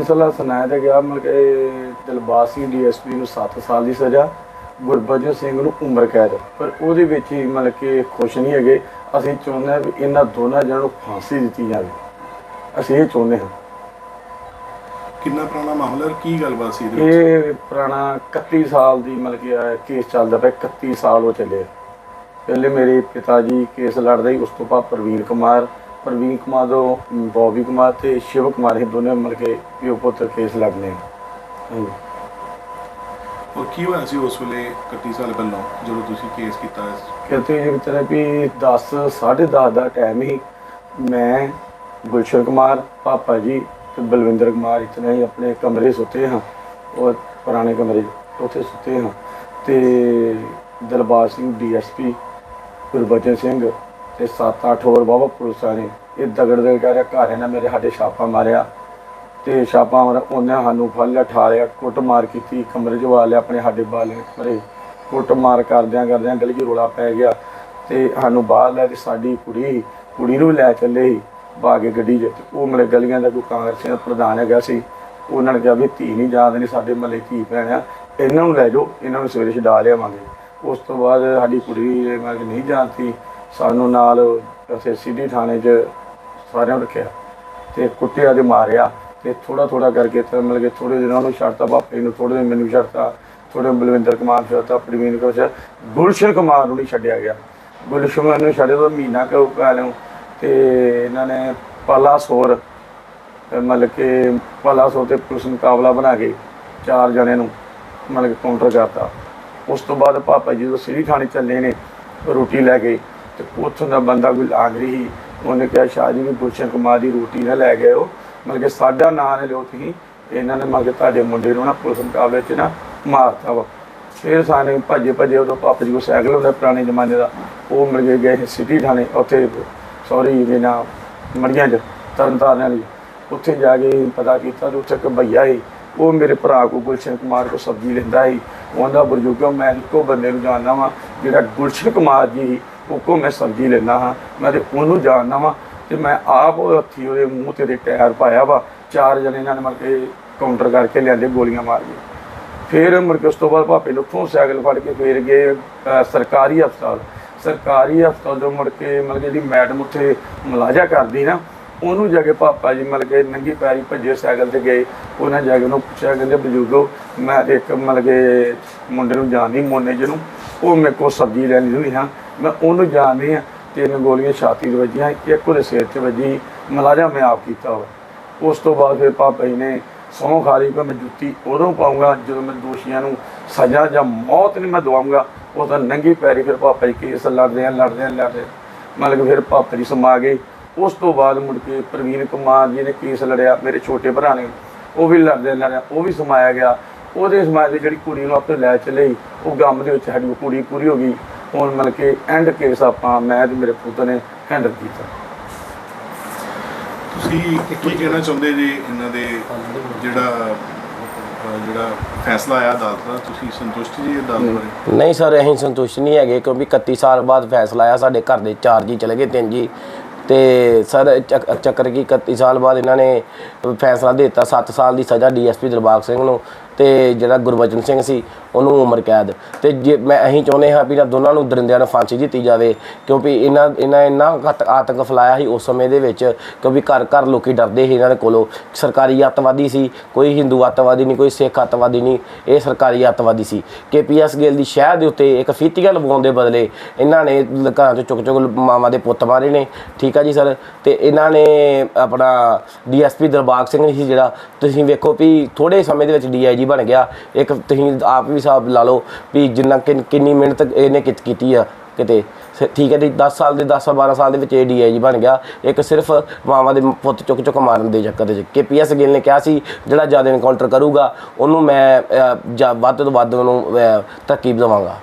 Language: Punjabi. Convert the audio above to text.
ਫੈਸਲਾ ਸੁਣਾਇਆ ਤਾਂ ਗਿਆ ਮਤਲਬ ਕਿ ਦਿਲਬਾਗ ਸਿੰਘ ਡੀਐਸਪੀ ਨੂੰ 7 ਸਾਲ ਦੀ ਸਜ਼ਾ ਗੁਰਬਚਨ ਸਿੰਘ ਨੂੰ ਉਮਰ ਕੈਦ। ਪਰ ਉਹਦੇ ਵਿੱਚ ਹੀ ਮਤਲਬ ਕਿ ਖੁਸ਼ ਨਹੀਂ ਹੈਗੇ। ਅਸੀਂ ਚਾਹੁੰਦੇ ਹਾਂ ਵੀ ਇਹਨਾਂ ਦੋਨਾਂ ਜਣਾਂ ਨੂੰ ਫਾਂਸੀ ਦਿੱਤੀ ਜਾਵੇ। ਅਸੀਂ ਇਹ ਚਾਹੁੰਦੇ ਹਾਂ। ਕਿੰਨਾ ਪੁਰਾਣਾ ਮਾਮਲਾ ਹੈ ਕੀ ਗੱਲਬਾਤ ਸੀ ਇਹਦੇ ਵਿੱਚ? ਇਹ ਪੁਰਾਣਾ 31 ਸਾਲ ਦੀ ਮਤਲਬ ਕਿ ਇਹ ਕੇਸ ਚੱਲਦਾ ਪਿਆ 31 ਸਾਲ ਉਹ ਚੱਲੇ ਪਹਿਲੇ ਮੇਰੇ ਪਿਤਾ ਜੀ ਕੇਸ ਲੜਦੇ ਸੀ ਉਸ ਤੋਂ ਬਾਅਦ ਪ੍ਰਵੀਨ ਕੁਮਾਰ ਪ੍ਰਵੀਨ ਕੁਮਾਰ ਤੋਂ ਬੌਬੀ ਕੁਮਾਰ ਤੇ ਸ਼ਿਵ ਕੁਮਾਰ ਇਹ ਦੋਨੇ ਮਿਲ ਕੇ ਪਿਓ ਪੁੱਤਰ ਕੇਸ ਲੜਨੇ ਹਾਂਜੀ। ਔਰ ਕੀ ਹੋਇਆ ਸੀ ਉਸ ਵੇਲੇ 31 ਸਾਲ ਪਹਿਲਾਂ ਜਦੋਂ ਤੁਸੀਂ ਕੇਸ ਕੀਤਾ ਕਹਿੰਦੇ ਜੀ ਵਿਚਾਰੇ ਵੀ 10 10:30 ਦਾ ਟਾਈਮ ਹੀ ਮੈਂ ਗੁਲਸ਼ਨ ਕੁਮਾਰ ਪਾਪਾ ਜੀ ਤੇ ਬਲਵਿੰਦਰ ਕੁਮਾਰ ਇਤਨੇ ਹੀ ਆਪਣੇ ਕਮਰੇ ਸੁੱਤੇ ਹਾਂ। ਉਹ ਪੁਰਾਣੇ ਕਮਰੇ ਉੱਥੇ ਸੁੱਤੇ ਹਾਂ। ਤੇ ਦਿਲਬਾਗ ਸਿੰਘ ਡੀਐਸਪੀ ਗੁਰਬਚਨ ਸਿੰਘ ਤੇ 7-8 ਹੋਰ ਬਾਬਾ ਪੁਲਿਸਾਂ ਨੇ ਇਹ ਦਗੜ ਦੇ ਕਹਿ ਰਿਹਾ ਘਰ ਇਹਨਾਂ ਮੇਰੇ ਸਾਡੇ ਛਾਪਾ ਮਾਰਿਆ। ਤੇ ਛਾਪਾ ਮਾਰ ਉਹਨੇ ਸਾਨੂੰ ਫੜ ਲਿਆ ਠਾਰਿਆ ਕੁੱਟ ਮਾਰ ਕੀਤੀ, ਕਮਰੇ 'ਚ ਵਾ ਲਿਆ, ਆਪਣੇ ਸਾਡੇ ਬਾਲੇ ਮਰੇ ਕੁੱਟ ਮਾਰ ਕਰਦਿਆਂ ਕਰਦਿਆਂ ਗਲੀ 'ਚ ਰੋਲਾ ਪੈ ਗਿਆ। ਤੇ ਸਾਨੂੰ ਬਾਹਰ ਲੈ ਕੇ ਸਾਡੀ ਕੁੜੀ ਕੁੜੀ ਨੂੰ ਵੀ ਲੈ ਚੱਲੇ ਸੀ ਪਾ ਕੇ ਗੱਡੀ 'ਚ। ਤੇ ਉਹ ਮਲੇ ਗਲੀਆਂ ਦਾ ਕੋਈ ਕਾਂਗਰਸੀ ਦਾ ਪ੍ਰਧਾਨ ਹੈਗਾ ਸੀ, ਉਹਨਾਂ ਨੇ ਕਿਹਾ ਵੀ ਧੀ ਨਹੀਂ ਜਾਣ ਦੇਣੀ, ਸਾਡੇ ਮਲੇ ਧੀ ਭੈਣ ਆ, ਇਹਨਾਂ ਨੂੰ ਲੈ ਜਾਓ, ਇਹਨਾਂ ਨੂੰ ਸਵੇਰੇ ਛਡਾ ਲਿਆਵਾਂਗੇ। ਉਸ ਤੋਂ ਬਾਅਦ ਸਾਡੀ ਕੁੜੀ ਮੈਂ ਨਹੀਂ ਜਾਣਦੀ ਸਾਨੂੰ ਨਾਲ ਅਸੀਂ ਸਿੱਧੀ ਥਾਣੇ 'ਚ ਸਾਰਿਆਂ ਨੂੰ ਰੱਖਿਆ ਤੇ ਕੁੱਟਿਆ ਤੇ ਮਾਰਿਆ ਤੇ ਥੋੜਾ ਥੋੜਾ ਕਰਕੇ ਤੇ ਮਿਲ ਕੇ ਥੋੜੇ ਦਿਨਾਂ ਨੂੰ ਛੱਡਤਾ ਬਾਪੇ ਨੂੰ ਥੋੜੇ ਦਿਨ ਮੈਨੂੰ ਛੱਡਤਾ ਥੋੜੇ ਬਲਵਿੰਦਰ ਕੁਮਾਰ ਨੂੰ ਛੱਡਤਾ, ਪ੍ਰਵੀਨ ਕੋ ਛੱਡ ਗੁਲਸ਼ਨ ਕੁਮਾਰ ਨੂੰ ਨਹੀਂ ਛੱਡਿਆ ਗਿਆ। ਗੁਲਸ਼ਨ ਨੂੰ ਛੱਡਿਆ ਤੋਂ ਮਹੀਨਾ ਕੁ ਪਹਿਲਾਂ ਤੇ ਇਹਨਾਂ ਨੇ ਪਾਲਾ ਸੋਰ ਮਤਲਬ ਕਿ ਪਾਲਾ ਸੋਰ ਤੇ ਪੁਲਿਸ ਮੁਕਾਬਲਾ ਬਣਾ ਕੇ ਚਾਰ ਜਣੇ ਨੂੰ ਮਤਲਬ ਕਿ ਕਾਊਂਟਰ ਕਰਤਾ। ਉਸ ਤੋਂ ਬਾਅਦ ਪਾਪਾ ਜੀ ਜਦੋਂ ਸਿਰੀ ਥਾਣੇ ਚੱਲੇ ਨੇ, ਰੋਟੀ ਲੈ ਕੇ ਤੇ ਉੱਥੋਂ ਦਾ ਬੰਦਾ ਕੋਈ ਲਾਗਰੀ ਸੀ, ਉਹਨੇ ਕਿਹਾ, ਸ਼ਾਹ ਜੀ ਵੀ ਗੁਲਸ਼ਨ ਕੁਮਾਰ ਦੀ ਰੋਟੀ ਨਾ ਲੈ ਗਏ ਹੋ ਮਤਲਬ ਕਿ ਸਾਡਾ ਨਾਂ ਨੇ ਲਿਓ ਤੁਸੀਂ। ਇਹਨਾਂ ਨੇ ਮਤਲਬ ਕਿ ਤੁਹਾਡੇ ਮੁੰਡੇ ਨੂੰ ਨਾ ਪੁਲਿਸ ਮੁਕਾਬਲੇ 'ਚ ਨਾ ਮਾਰਤਾ ਵਾ। ਫਿਰ ਸਾਰੇ ਭੱਜੇ ਭੱਜੇ ਉਦੋਂ ਪਾਪਾ ਜੀ ਕੋਲ ਸਾਈਕਲ ਹੁੰਦਾ ਪੁਰਾਣੇ ਜ਼ਮਾਨੇ ਦਾ, ਉਹ ਮਿਲ ਗਏ ਗਏ ਸਿਟੀ ਥਾਣੇ, ਉੱਥੇ ਸੌਰੀ ਦੇ ਨਾ ਮੜੀਆਂ 'ਚ, ਤਰਨਤਾਰਨ ਵਾਲੀ। ਉੱਥੇ ਜਾ ਕੇ ਪਤਾ ਕੀਤਾ ਤੇ ਉੱਥੇ ਇੱਕ ਭਈਆ ਸੀ, ਉਹ ਮੇਰੇ ਭਰਾ ਕੋ ਗੁਲਸ਼ਨ ਕੁਮਾਰ ਕੋ ਸਬਜ਼ੀ ਲੈਂਦਾ ਸੀ। ਉਹਦਾ ਬਰਜੁਗਾ ਮੈਂ ਇੱਕੋ ਬੰਦੇ ਨੂੰ ਜਾਣਦਾ ਵਾਂ, ਜਿਹੜਾ ਗੁਲਸ਼ਨ ਕੁਮਾਰ ਜੀ ਸੀ, ਉਹ ਕੋ ਮੈਂ ਸਬਜ਼ੀ ਲੈਂਦਾ ਹਾਂ। ਮੈਂ ਤੇ ਉਹਨੂੰ ਜਾਣਦਾ ਵਾਂ ਤੇ ਮੈਂ ਆਪ ਉਹ ਹੱਥੀ ਉਹਦੇ ਮੂੰਹ ਤੇ ਦੇ ਟਾਇਰ ਪਾਇਆ ਵਾ। ਚਾਰ ਜਣੇ ਇਹਨਾਂ ਨੇ ਮਰ ਕੇ ਕਾਊਂਟਰ ਕਰਕੇ ਲਿਆਂਦੇ ਗੋਲੀਆਂ ਮਾਰ ਕੇ। ਫਿਰ ਮੁੜ ਕੇ ਉਸ ਤੋਂ ਬਾਅਦ ਭਾਪੇ ਨੂੰ ਉੱਥੋਂ ਸਾਈਕਲ ਫੜ ਕੇ ਫੇਰ ਗਏ ਸਰਕਾਰੀ ਹਸਪਤਾਲ। ਸਰਕਾਰੀ ਹਸਪਤਾਲ ਤੋਂ ਮੁੜ ਕੇ ਮਤਲਬ ਕਿ ਜਿਹੜੀ ਮੈਡਮ ਉੱਥੇ ਮੁਲਾਜ਼ਾ ਕਰਦੀ ਨਾ ਉਹਨੂੰ ਜਾ ਕੇ ਪਾਪਾ ਜੀ ਮਤਲਬ ਕਿ ਨੰਗੀ ਪੈਰੀ ਭੱਜੇ ਸਾਈਕਲ ਤੇ ਗਏ। ਉਹਨਾਂ ਜਾ ਕੇ ਉਹਨੂੰ ਪੁੱਛਿਆ ਕਹਿੰਦੇ ਬਜ਼ੁਰਗੋ ਮੈਂ ਤੇ ਇੱਕ ਮਤਲਬ ਕਿ ਮੁੰਡੇ ਨੂੰ ਜਾਣਦੀ ਮੋਨੇ ਜਿਹਨੂੰ। ਉਹ ਮੇਰੇ ਕੋਲ ਸਬਜ਼ੀ ਲੈਣੀ ਹੋਈ ਹਾਂ। ਮੈਂ ਉਹਨੂੰ ਜਾਣਦੀ ਹਾਂ ਤਿੰਨ ਗੋਲੀਆਂ ਛਾਤੀ 'ਤੇ ਵੱਜੀਆਂ ਇੱਕ ਉਹਦੇ ਸਿਰ 'ਚ ਵੱਜੀ ਮੁਲਾਜ਼ਾ ਮੈਂ ਆਪ ਕੀਤਾ ਹੋਇਆ ਉਸ ਤੋਂ ਬਾਅਦ ਫਿਰ ਪਾਪਾ ਜੀ ਨੇ ਸਹੁੰ ਖਾ ਲਈ ਕਿ ਮੈਂ ਜੁੱਤੀ ਉਦੋਂ ਪਾਉਂਗਾ ਜਦੋਂ ਮੈਂ ਦੋਸ਼ੀਆਂ ਨੂੰ ਸਜ਼ਾ ਜਾਂ ਮੌਤ ਨਹੀਂ ਮੈਂ ਦਵਾਉਂਗਾ। ਉਹ ਤਾਂ ਨੰਗੀ ਪੈਰੀ ਫਿਰ ਪਾਪਾ ਜੀ ਕੇਸ ਲੜਦੇ ਆ ਲੜਦੇ ਆ ਲੜਦੇ ਮਤਲਬ ਕਿ ਫਿਰ ਪਾਪਾ ਜੀ ਸਮਾ ਗਏ। ਉਸ ਤੋਂ ਬਾਅਦ ਮੁੜ ਕੇ ਪ੍ਰਵੀਨ ਕੁਮਾਰ ਜੀ ਨੇ ਕੇਸ ਲੜਿਆ ਮੇਰੇ ਛੋਟੇ ਭਰਾ ਨੇ। ਉਹ ਵੀ ਲੜਦੇ ਲੜਿਆ ਉਹ ਵੀ ਸਮਾਇਆ ਗਿਆ। ਉਹਦੇ ਸਮਾਏ ਦੀ ਜਿਹੜੀ ਕੁੜੀ ਨੂੰ ਆਪਣੇ ਲੈ ਚਲੇ ਸੀ, ਉਹ ਗਮ ਦੇ ਵਿੱਚ ਸਾਡੀ ਉਹ ਕੁੜੀ ਪੂਰੀ ਹੋ ਗਈ। ਹੁਣ ਮਤਲਬ ਕਿ ਐਂਡ ਕੇਸ ਆਪਾਂ ਮੈਂ ਤੇ ਮੇਰੇ ਪੁੱਤ ਨੇ ਹੈਂਡਲ ਕੀਤਾ। ਤੁਸੀਂ ਕੀ ਕਹਿਣਾ ਚਾਹੁੰਦੇ ਜੀ ਇਹਨਾਂ ਦੇ ਜਿਹੜਾ ਜਿਹੜਾ ਫੈਸਲਾ ਆਇਆ ਅਦਾਲਤ ਦਾ ਤੁਸੀਂ ਸੰਤੁਸ਼ਟ ਜੀ ਅਦਾਲਤ ਬਾਰੇ? ਨਹੀਂ ਸਰ ਅਸੀਂ ਸੰਤੁਸ਼ਟ ਨਹੀਂ ਹੈਗੇ ਕਿਉਂਕਿ 31 ਸਾਲ ਬਾਅਦ ਫੈਸਲਾ ਆਇਆ ਸਾਡੇ ਘਰ ਦੇ ਚਾਰ ਜੀ ਚਲੇ ਗਏ ਤਿੰਨ ਜੀ। ਤੇ ਸਰ ਚੱਕ- ਚੱਕਰ ਕੀ 31 ਸਾਲ ਬਾਅਦ ਇਹਨਾਂ ਨੇ ਫੈਸਲਾ ਦੇ ਦਿੱਤਾ 7 ਸਾਲ ਦੀ ਸਜ਼ਾ ਡੀਐਸਪੀ ਦਿਲਬਾਗ ਸਿੰਘ ਨੂੰ। ਤੇ ਜਿਹੜਾ ਗੁਰਬਚਨ ਸਿੰਘ ਸੀ, ਉਹਨੂੰ ਉਮਰ ਕੈਦ ਤੇ ਜੇ ਮੈਂ ਅਸੀਂ ਚਾਹੁੰਦੇ ਹਾਂ ਵੀ ਇਹਨਾਂ ਦੋਨਾਂ ਨੂੰ ਦਰਿੰਦਿਆਂ ਨੂੰ ਫਾਂਸੀ ਦਿੱਤੀ ਜਾਵੇ, ਕਿਉਂਕਿ ਇਹਨਾਂ ਇਹਨਾਂ ਇੰਨਾ ਘੱਟ ਆਤੰਕ ਫੈਲਾਇਆ ਸੀ ਉਸ ਸਮੇਂ ਦੇ ਵਿੱਚ, ਕਿਉਂਕਿ ਘਰ ਘਰ ਲੋਕੀ ਡਰਦੇ ਸੀ ਇਹਨਾਂ ਦੇ ਕੋਲੋਂ। ਸਰਕਾਰੀ ਅੱਤਵਾਦੀ ਸੀ, ਕੋਈ ਹਿੰਦੂ ਅੱਤਵਾਦੀ ਨਹੀਂ, ਕੋਈ ਸਿੱਖ ਅੱਤਵਾਦੀ ਨਹੀਂ, ਇਹ ਸਰਕਾਰੀ ਅੱਤਵਾਦੀ ਸੀ। ਕੇਪੀਐਸ ਗਿੱਲ ਦੀ ਸ਼ਹਿਰ ਦੇ ਉੱਤੇ ਇੱਕ ਫੀਤੀਆ ਲਗਵਾਉਣ ਦੇ ਬਦਲੇ ਇਹਨਾਂ ਨੇ ਘਰਾਂ ਚੋਂ ਚੁੱਕ ਚੁੱਕ ਮਾਵਾਂ ਦੇ ਪੁੱਤ ਮਾਰੇ ਨੇ। ਠੀਕ ਆ ਜੀ ਸਰ? ਤੇ ਇਹਨਾਂ ਨੇ ਆਪਣਾ ਡੀਐਸਪੀ ਦਿਲਬਾਗ ਸਿੰਘ ਸੀ ਜਿਹੜਾ, ਤੁਸੀਂ ਵੇਖੋ ਵੀ ਥੋੜੇ ਸਮੇਂ ਦੇ ਵਿੱਚ ਡੀਆਈਜੀ ਬਣ ਗਿਆ। ਇੱਕ ਤੁਸੀਂ ਆਪ ਵੀ ਹਿਸਾਬ ਲਾ ਲਓ ਵੀ ਜਿੰਨਾ ਕਿ ਕਿੰਨੀ ਮਿਹਨਤ ਇਹਨੇ ਕੀਤ- ਕੀਤੀ ਆ ਕਿਤੇ। ਸ- ਠੀਕ ਹੈ ਜੀ 10 ਸਾਲ ਦੇ 10 12 ਸਾਲ ਦੇ ਵਿੱਚ ਇਹ ਡੀਆਈਜੀ ਬਣ ਗਿਆ। ਇੱਕ ਸਿਰਫ ਮਾਵਾਂ ਦੇ ਪੁੱਤ ਚੁੱਕ ਚੁੱਕ ਮਾਰਨ ਦੇ ਚੱਕਰ ਦੇ ਵਿੱਚ। ਕੇਪੀਐਸ ਗਿੱਲ ਨੇ ਕਿਹਾ ਸੀ ਜਿਹੜਾ ਜ਼ਿਆਦਾ ਇਨਕਾਊਂਟਰ ਕਰੂਗਾ ਉਹਨੂੰ ਮੈਂ ਅਹ, ਜਾਂ ਵੱਧ ਤੋਂ ਵੱਧ ਉਹਨੂੰ ਅਹ, ਤਰਕੀਬ ਦੇਵਾਂਗਾ।